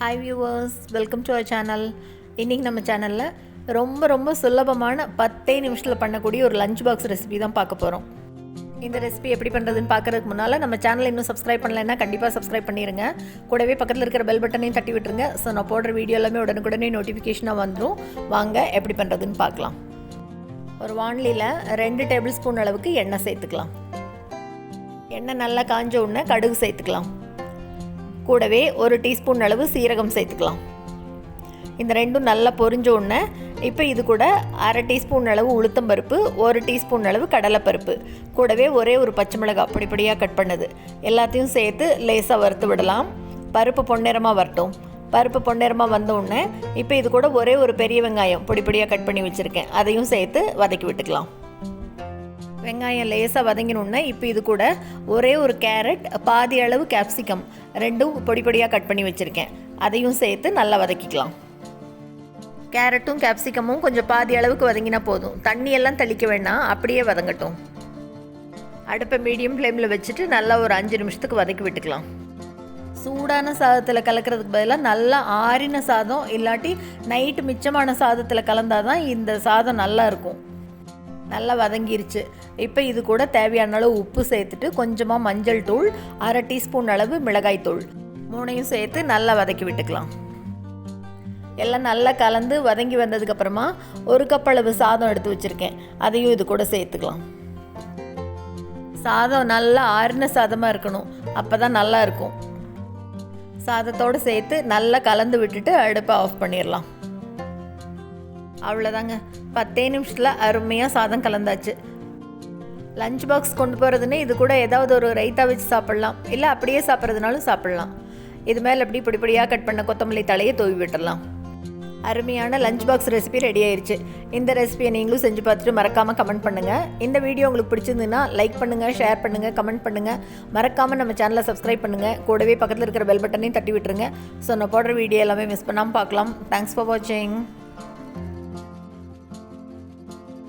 Hi viewers welcome to our channel இன்றைக்கி நம்ம சேனலில் ரொம்ப ரொம்ப சுலபமான பத்தே நிமிஷத்தில் பண்ணக்கூடிய ஒரு லஞ்ச் பாக்ஸ் ரெசிபி தான் பார்க்க போகிறோம் இந்த ரெசிபி எப்படி பண்ணுறதுன்னு பார்க்குறதுக்கு முன்னால் நம்ம சேனலை இன்னும் சப்ஸ்கிரைப் பண்ணலைன்னா கண்டிப்பாக சப்ஸ்கிரைப் பண்ணிடுங்க கூடவே பக்கத்தில் இருக்கிற பெல் பட்டனையும் தட்டி விட்டுருங்க. ஸோ நான் போடுற வீடியோ எல்லாமே உடனுக்குடனே நோட்டிஃபிகேஷனாக வந்துடும் வாங்க எப்படி பண்ணுறதுன்னு பார்க்கலாம். ஒரு வாண்லியில் ரெண்டு டேபிள் ஸ்பூன் அளவுக்கு எண்ணெய் சேர்த்துக்கலாம். எண்ணெய் நல்லா காஞ்ச உடனே கடுகு சேர்த்துக்கலாம். கூடவே ஒரு டீஸ்பூன் அளவு சீரகம் சேர்த்துக்கலாம். இந்த ரெண்டும் நல்லா பொரிஞ்ச உடனே இப்போ இது கூட அரை டீஸ்பூன் அளவு உளுத்தம் பருப்பு ஒரு டீஸ்பூன் அளவு கடலைப்பருப்பு. கூடவே ஒரே ஒரு பச்சை மிளகாய் பொடிப்படியாக கட் பண்ணது. எல்லாத்தையும் சேர்த்து லேசாக வறுத்து விடலாம். பருப்பு பொன்னிறமாக வரட்டும். பருப்பு பொன்னிறமாக வந்த உடனே இப்போ இது கூட ஒரே ஒரு பெரிய வெங்காயம் பொடிப்படியாக கட் பண்ணி வச்சுருக்கேன். அதையும் சேர்த்து வதக்கி விட்டுக்கலாம். வெங்காயம் லேசாக வதங்கினோடனே இப்போ இது கூட ஒரே ஒரு கேரட் பாதி அளவு கேப்சிகம் ரெண்டும் பொடி பொடியாக கட் பண்ணி வச்சுருக்கேன். அதையும் சேர்த்து நல்லா வதக்கிக்கலாம். கேரட்டும் கேப்சிகமும் கொஞ்சம் பாதி அளவுக்கு வதங்கினா போதும். தண்ணியெல்லாம் தெளிக்க வேண்டாம் அப்படியே வதங்கட்டும். அடுப்பை மீடியம் ஃப்ளேமில் வச்சுட்டு நல்லா ஒரு அஞ்சு நிமிஷத்துக்கு வதக்கி விட்டுக்கலாம். சூடான சாதத்தில் கலக்கிறதுக்கு பதிலாக நல்லா ஆறின சாதம் இல்லாட்டி நைட்டு மிச்சமான சாதத்தில் கலந்தால் தான் இந்த சாதம் நல்லா இருக்கும். நல்லா வதங்கிருச்சு. இப்போ இது கூட தேவையான அளவு உப்பு சேர்த்துட்டு கொஞ்சமாக மஞ்சள் தூள் அரை டீஸ்பூன் அளவு மிளகாய் தூள். மூணையும் சேர்த்து நல்லா வதக்கி விட்டுக்கலாம். எல்லாம் நல்லா கலந்து வதங்கி வந்ததுக்கப்புறமா ஒரு கப் அளவு சாதம் எடுத்து வச்சுருக்கேன். அதையும் இது கூட சேர்த்துக்கலாம். சாதம் நல்லா ஆறின சாதமாக இருக்கணும். அப்போ தான் நல்லா இருக்கும். சாதத்தோடு சேர்த்து நல்லா கலந்து விட்டுட்டு அடுப்பை ஆஃப் பண்ணிடலாம். அவ்வளோதாங்க பத்தே நிமிஷத்தில் அருமையாக சாதம் கலந்தாச்சு. லஞ்ச் பாக்ஸ் கொண்டு போகிறதுன்னு இது கூட ஏதாவது ஒரு ரைத்தா வச்சு சாப்பிட்லாம். இல்லை அப்படியே சாப்பிட்றதுனாலும் சாப்பிட்லாம். இது மேலே அப்படி பிடிப்படியாக கட் பண்ண கொத்தமல்லி தலையை தூவி விட்டுடலாம். அருமையான லஞ்ச் பாக்ஸ் ரெசிபி ரெடி ஆயிடுச்சு இந்த ரெசிபியை நீங்களும் செஞ்சு பார்த்துட்டு மறக்காமல் கமெண்ட் பண்ணுங்கள் இந்த வீடியோ உங்களுக்கு பிடிச்சிருந்துன்னா லைக் பண்ணுங்கள் ஷேர் பண்ணுங்கள் கமெண்ட் பண்ணுங்கள் மறக்காமல் நம்ம சேனலை சப்ஸ்கிரைப் பண்ணுங்கள் கூடவே பக்கத்தில் இருக்கிற பெல் பட்டனையும் தட்டி விட்டுருங்க. ஸோ நான் போடுற வீடியோ எல்லாமே மிஸ் பண்ணாமல் பார்க்கலாம். தேங்க்ஸ் ஃபார் வாட்சிங்